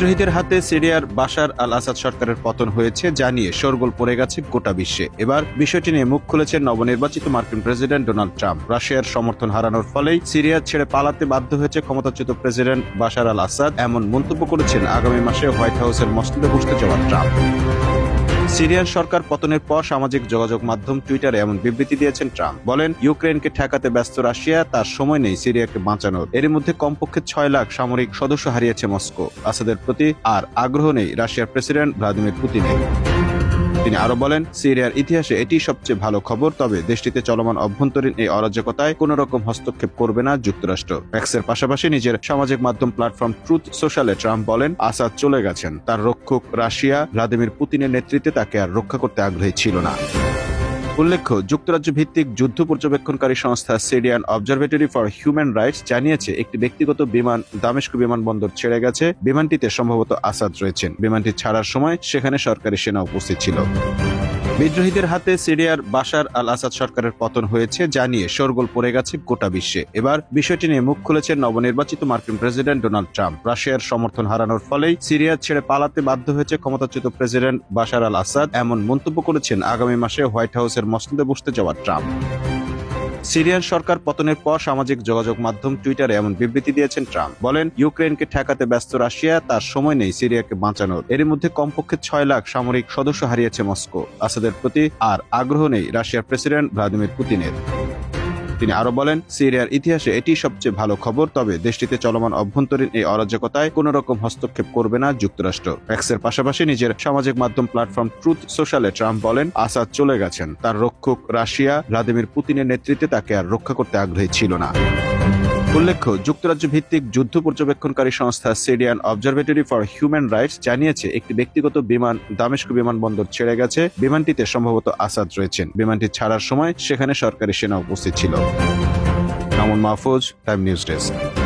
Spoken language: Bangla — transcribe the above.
বিদ্রোহীদের হাতে সিরিয়ার বাশার আল আসাদ সরকারের পতন হয়েছে জানিয়ে শোরগোল পড়ে গেছে গোটা বিশ্বে। এবার বিষয়টি নিয়ে মুখ খুলেছেন নবনির্বাচিত মার্কিন প্রেসিডেন্ট ডোনাল্ড ট্রাম্প। রাশিয়ার সমর্থন হারানোর ফলেই সিরিয়া ছেড়ে পালাতে বাধ্য হয়েছে ক্ষমতাচ্যুত প্রেসিডেন্ট বাশার আল আসাদ এমন মন্তব্য করেছেন আগামী মাসে হোয়াইট হাউসের মসজিদে বসতে যাওয়া ট্রাম্প। সিরিয়ার সরকার পতনের পর সামাজিক যোগাযোগ মাধ্যম টুইটারে এমন বিবৃতি দিয়েছেন ট্রাম্প। বলেন, ইউক্রেনকে ঠেকাতে ব্যস্ত রাশিয়া, তার সময় নেই সিরিয়াকে বাঁচানোর। এর মধ্যে কমপক্ষে ছয় লাখ সামরিক সদস্য হারিয়েছে মস্কো। আসাদের প্রতি আর আগ্রহ নেই রাশিয়ার প্রেসিডেন্ট ভ্লাদিমির পুতিনের। তিনি আরও বলেন, সিরিয়ার ইতিহাসে এটি সবচেয়ে ভালো খবর, তবে দেশটিতে চলমান অভ্যন্তরীণ এই অরাজকতায় কোন রকম হস্তক্ষেপ করবে না যুক্তরাষ্ট্র। এক্সের পাশাপাশি নিজের সামাজিক মাধ্যম প্ল্যাটফর্ম ট্রুথ সোশ্যালে ট্রাম্প বলেন, আসাদ চলে গেছেন। তার রক্ষক রাশিয়া, ভ্লাদিমির পুতিনের নেতৃত্বে তাকে আর রক্ষা করতে আগ্রহী ছিল না। উল্লেখ্য, যুক্তরাজ্য ভিত্তিক যুদ্ধ পর্যবেক্ষণকারী সংস্থা Syrian observatory for human rights জানিয়েছে, একটি ব্যক্তিগত বিমান দামেস্ক বিমানবন্দর ছেড়ে গেছে। বিমানটিতে সম্ভবত আসাদ রয়েছেন। বিমানটি ছাড়ার সময় সেখানে সরকারি সেনা উপস্থিত ছিল। বিদ্রোহীদের হাতে সিরিয়ার বাশার আল আসাদ সরকারের পতন হয়েছে জানিয়ে শোরগোল পড়ে গেছে গোটা বিশ্বে। এবার বিষয়টি নিয়ে মুখ খুলেছেন নবনির্বাচিত মার্কিন প্রেসিডেন্ট ডোনাল্ড ট্রাম্প। রাশিয়ার সমর্থন হারানোর ফলেই সিরিয়া ছেড়ে পালাতে বাধ্য হয়েছে ক্ষমতাচ্যুত প্রেসিডেন্ট বাশার আল আসাদ এমন মন্তব্য করেছেন আগামী মাসে হোয়াইট হাউসের মসলিদে বসতে যাওয়া ট্রাম্প। সিরিয়ার সরকার পতনের পর সামাজিক যোগাযোগ মাধ্যম টুইটারে এমন বিবৃতি দিয়েছেন ট্রাম্প। বলেন, ইউক্রেনকে ঠেকাতে ব্যস্ত রাশিয়া, তার সময় নেই সিরিয়াকে বাঁচানোর। এর মধ্যে কমপক্ষে ছয় লাখ সামরিক সদস্য হারিয়েছে মস্কো। আসাদের প্রতি আর আগ্রহ নেই রাশিয়ার প্রেসিডেন্ট ভ্লাদিমির পুতিনের। তিনি আরও বলেন, সিরিয়ার ইতিহাসে এটি সবচেয়ে ভালো খবর, তবে দেশটিতে চলমান অভ্যন্তরীণ এই অরাজকতায় কোন রকম হস্তক্ষেপ করবে না যুক্তরাষ্ট্র। এক্সের পাশাপাশি নিজের সামাজিক মাধ্যম প্ল্যাটফর্ম ট্রুথ সোশ্যালে ট্রাম্প বলেন, আসাদ চলে গেছেন। তার রক্ষক রাশিয়া, ভ্লাদিমির পুতিনের নেতৃত্বে তাকে আর রক্ষা করতে আগ্রহী ছিল না। উল্লেখ্য, যুক্তরাজ্য ভিত্তিক যুদ্ধ পর্যবেক্ষণকারী সংস্থা Syrian observatory for human rights জানিয়েছে, একটি ব্যক্তিগত বিমান, দামেস্ক বিমানবন্দর ছেড়ে গেছে। বিমানটিতে সম্ভবত আসাদ রয়েছেন। বিমানটি ছাড়ার সময় সেখানে সরকারি সেনা উপস্থিত ছিল। Mamun Mahfuz, time news desk.